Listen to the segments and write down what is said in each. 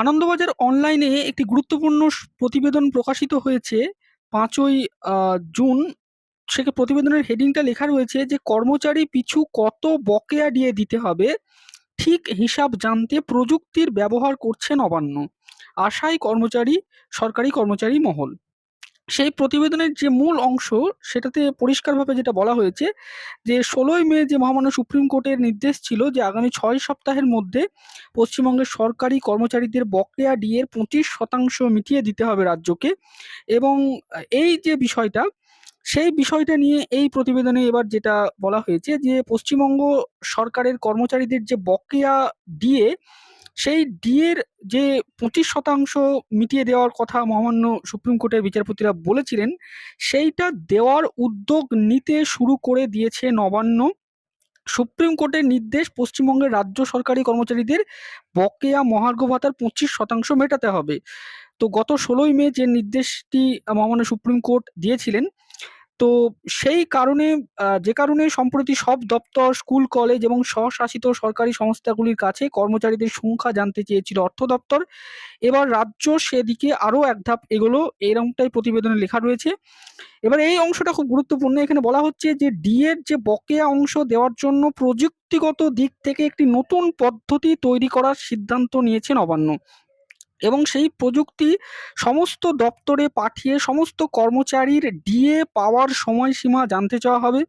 আনন্দবাজার অনলাইনে একটি গুরুত্বপূর্ণ প্রতিবেদন প্রকাশিত হয়েছে পাঁচই জুন। সেকে প্রতিবেদনের হেডিংটা লেখা রয়েছে যে, "কর্মচারী পিছু কত বকেয়া দিয়ে দিতে হবে, ঠিক হিসাব জানতে প্রযুক্তির ব্যবহার করছেন নবান্ন। আশায় কর্মচারী সরকারি কর্মচারী মহল।" সেই প্রতিবেদনের যে মূল অংশ, সেটাতে পরিষ্কারভাবে যেটা বলা হয়েছে যে, ১৬ই মে যে মহামান্য সুপ্রিম কোর্টের নির্দেশ ছিল যে, আগামী ছয় সপ্তাহের মধ্যে পশ্চিমবঙ্গের সরকারি কর্মচারীদের বকেয়া ডিএর ২৫% মিটিয়ে দিতে হবে রাজ্যকে। এবং এই যে বিষয়টা, সেই বিষয়টা নিয়ে এই প্রতিবেদনে এবার যেটা বলা হয়েছে যে, পশ্চিমবঙ্গ সরকারের কর্মচারীদের যে বকেয়া ডিএ, সেই ডিএর যে ২৫% মিটিয়ে দেওয়ার কথা মহামান্য সুপ্রিম কোর্টের বিচারপতিরা বলেছিলেন, সেইটা দেওয়ার উদ্যোগ নিতে শুরু করে দিয়েছে নবান্ন। সুপ্রিম কোর্টের নির্দেশ পশ্চিমবঙ্গের রাজ্য সরকারি কর্মচারীদের বকেয়া মহার্ঘ ভাতার ২৫% মেটাতে হবে। তো গত ১৬ই মে যে নির্দেশটি মহামান্য সুপ্রিম কোর্ট দিয়েছিলেন, তো সেই কারণে যে কারণে সম্প্রতি সব দপ্তর, স্কুল, কলেজ এবং স্বশাসিত সরকারি সংস্থাগুলির কাছে কর্মচারীদের সংখ্যা জানতে চেয়েছিল অর্থ দপ্তর। এবার রাজ্য সেদিকে আরও এক ধাপ এগোলো, এরকমটাই প্রতিবেদনে লেখা রয়েছে। এবার এই অংশটা খুব গুরুত্বপূর্ণ। এখানে বলা হচ্ছে যে, ডিএর যে বকেয়া অংশ দেওয়ার জন্য প্রযুক্তিগত দিক থেকে একটি নতুন পদ্ধতি তৈরি করার সিদ্ধান্ত নিয়েছে নবান্ন। এবং সেই প্রযুক্তি সমস্ত দপ্তরে পাঠিয়ে সমস্ত কর্মচারীর ডিএ পাওয়ার সময়সীমা জানতে চাওয়া হবে।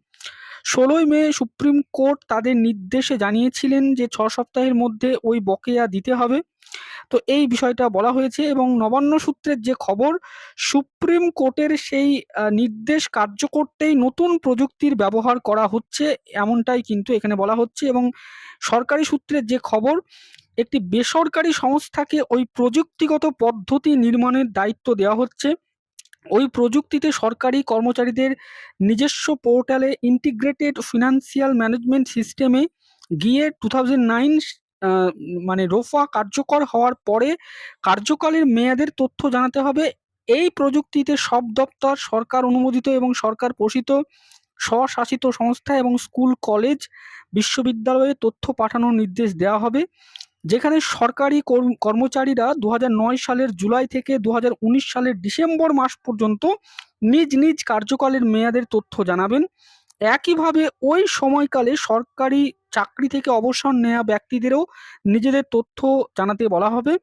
১৬ই মে সুপ্রিম কোর্ট তাদের নির্দেশে জানিয়েছিলেন যে, ছ সপ্তাহের মধ্যে ওই বকেয়া দিতে হবে। তো এই বিষয়টা বলা হয়েছে এবং নবান্ন সূত্রের যে খবর, সুপ্রিম কোর্টের সেই নির্দেশ কার্য করতেই নতুন প্রযুক্তির ব্যবহার করা হচ্ছে, এমনটাই কিন্তু এখানে বলা হচ্ছে এবং সরকারি সূত্রের যে খবর, একটি বেসরকারি সংস্থাকে ওই প্রযুক্তিগত পদ্ধতি নির্মাণের দায়িত্ব দেওয়া হচ্ছে। ওই প্রযুক্তিতে সরকারি কর্মচারীদের নিজস্ব পোর্টালে ইন্টিগ্রেটেড ফিনান্সিয়াল ম্যানেজমেন্ট সিস্টেমে গিয়ে 2009 স আ মানে রোফা কার্যকর হওয়ার পরে কার্যকালের মেয়াদের তথ্য জানাতে হবে। এই প্রযুক্তিতে সব দপ্তর, সরকার অনুমোদিত এবং সরকার পোষিত স্বশাসিত সংস্থা এবং স্কুল, কলেজ, বিশ্ববিদ্যালয়ে তথ্য পাঠানোর নির্দেশ দেওয়া হবে। যেখানে সরকারি কর কর্মচারীরা ২০০৯ সালের জুলাই থেকে ২০১৯ সালের ডিসেম্বর মাস পর্যন্ত নিজ, নিজ কার্যকালের মেয়াদের তথ্য জানাবেন। একইভাবে ওই সময়কালে সরকারি চাকরি থেকে অবসর নেয়া ব্যক্তিদেরও নিজেদের তথ্য জানাতে বলা হবে।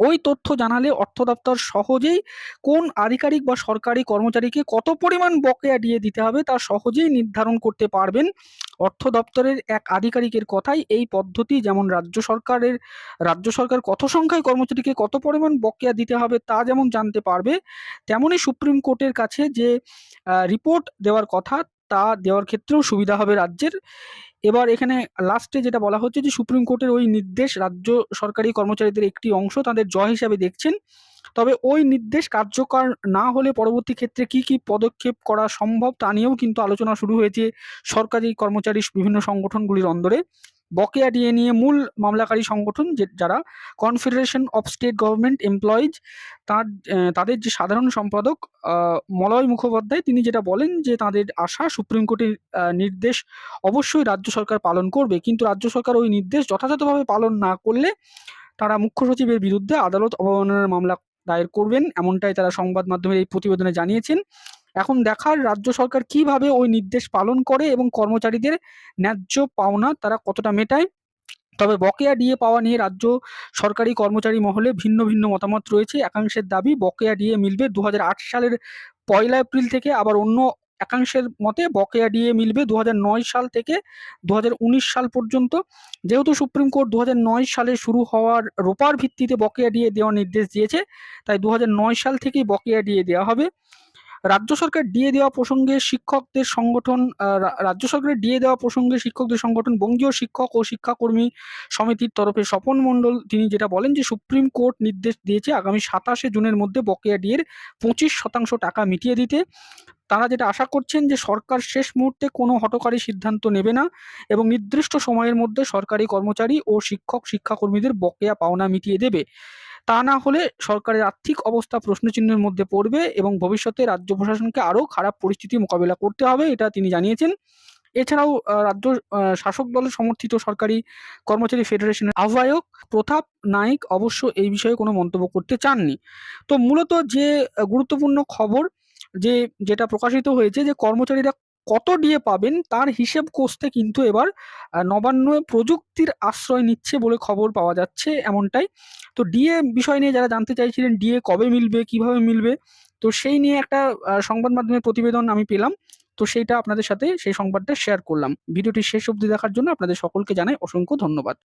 ওই তথ্য জানালে অর্থ দপ্তর সহজেই কোন আধিকারিক বা সরকারি কর্মচারীকে কত পরিমাণ বকেয়া দিয়ে দিতে হবে, তা সহজেই নির্ধারণ করতে পারবেন। অর্থ দপ্তরের এক আধিকারিকের কথাই এই পদ্ধতি যেমন রাজ্য সরকারের রাজ্য সরকার কত সংখ্যায় কর্মচারীকে কত পরিমাণ বকেয়া দিতে হবে, তা যেমন জানতে পারবে, তেমনই সুপ্রিম কোর্টের কাছে যে রিপোর্ট দেওয়ার কথা, তা দেওয়ার ক্ষেত্রেও সুবিধা হবে রাজ্যের। এবার এখানে লাস্টে যেটা বলা হচ্ছে যে, সুপ্রিম কোর্টের ওই নির্দেশ রাজ্য সরকারি কর্মচারীদের একটি অংশ তাদের জয় হিসাবে দেখছেন। তবে ওই নির্দেশ কার্যকর না হলে পরবর্তী ক্ষেত্রে কী, কী পদক্ষেপ করা সম্ভব, তা নিয়েও কিন্তু আলোচনা শুরু হয়েছে সরকারি কর্মচারী বিভিন্ন সংগঠনগুলির অন্দরে। বকেয়া ডিএ নিয়ে মূল মামলাকারী সংগঠন যে যারা confederation of state government employees, তার তাদের যে সাধারণ সম্পাদক মলয় মুখোপাধ্যায়, তিনি যেটা বলেন যে, তাদের আশা সুপ্রিম কোর্টের নির্দেশ অবশ্যই রাজ্য সরকার পালন করবে। কিন্তু রাজ্য সরকার ওই নির্দেশ যথাযথভাবে পালন না করলে, তারা মুখ্য সচিবের বিরুদ্ধে আদালত অবমাননার মামলা দায়ের করবেন, এমনটাই তারা সংবাদ মাধ্যমে এই প্রতিবেদনে জানিয়েছেন। এখন দেখার রাজ্য সরকার কীভাবে ওই নির্দেশ পালন করে এবং কর্মচারীদের ন্যায্য পাওনা তারা কতটা মেটায়। তবে বকেয়া ডিএ পাওয়া নিয়ে রাজ্য সরকারি কর্মচারী মহলে ভিন্ন, ভিন্ন মতামত রয়েছে। একাংশের দাবি বকেয়া ডিএ মিলবে দু হাজার আট সালের পয়লা এপ্রিল থেকে, আবার অন্য একাংশের মতে বকেয়া ডিএ মিলবে দু হাজার নয় সাল থেকে দু হাজার উনিশ সাল পর্যন্ত। যেহেতু সুপ্রিম কোর্ট দু হাজার নয় সালে শুরু হওয়ার রোপার ভিত্তিতে বকেয়া ডিএ দেওয়ার নির্দেশ দিয়েছে, তাই দু হাজার নয় সাল থেকেই বকেয়া ডিএ দেওয়া হবে। রাজ্য সরকার ডিএ দেওয়া প্রসঙ্গে শিক্ষকদের সংগঠন রাজ্য সরকারের ডিএ দেওয়া প্রসঙ্গে শিক্ষকদের সংগঠন বঙ্গীয় শিক্ষক ও শিক্ষাকর্মী সমিতির তরফে স্বপন মণ্ডল তিনি যেটা বলেন যে, সুপ্রিম কোর্ট নির্দেশ দিয়েছে আগামী ২৭শে জুনের মধ্যে বকেয়া ডিএর ২৫% টাকা মিটিয়ে দিতে। তারা যেটা আশা করছেন যে, সরকার শেষ মুহূর্তে কোনো হঠকারী সিদ্ধান্ত নেবে না এবং নির্দিষ্ট সময়ের মধ্যে সরকারি কর্মচারী ও শিক্ষক শিক্ষাকর্মীদের বকেয়া পাওনা মিটিয়ে দেবে। তা না হলে সরকারের আর্থিক অবস্থা প্রশ্নচিহ্নের মধ্যে পড়বে এবং ভবিষ্যতে রাজ্য প্রশাসনকে আরও খারাপ পরিস্থিতি মোকাবেলা করতে হবে, এটা তিনি জানিয়েছেন। এছাড়াও রাজ্য শাসক দলের সমর্থিত সরকারি কর্মচারী ফেডারেশনের আহ্বায়ক প্রতাপ নায়েক অবশ্য এই বিষয়ে কোনো মন্তব্য করতে চাননি। তো মূলত যে গুরুত্বপূর্ণ খবর যে যেটা প্রকাশিত হয়েছে যে কর্মচারীরা কত ডিএ পাবেন তার হিসেব কষতে কিন্তু এবার নবান্ন প্রযুক্তির আশ্রয় নিচ্ছে বলে খবর পাওয়া যাচ্ছে এমনটাই। তো ডিএ বিষয় নিয়ে যারা জানতে চাইছিলেন ডিএ কবে মিলবে, কীভাবে মিলবে? তো সেই নিয়ে একটা সংবাদ মাধ্যমের প্রতিবেদন আমি পেলাম। তো সেইটা আপনাদের সাথে সেই সংবাদটা শেয়ার করলাম। ভিডিওটি শেষ অবধি দেখার জন্য আপনাদের সকলকে জানাই অসংখ্য ধন্যবাদ।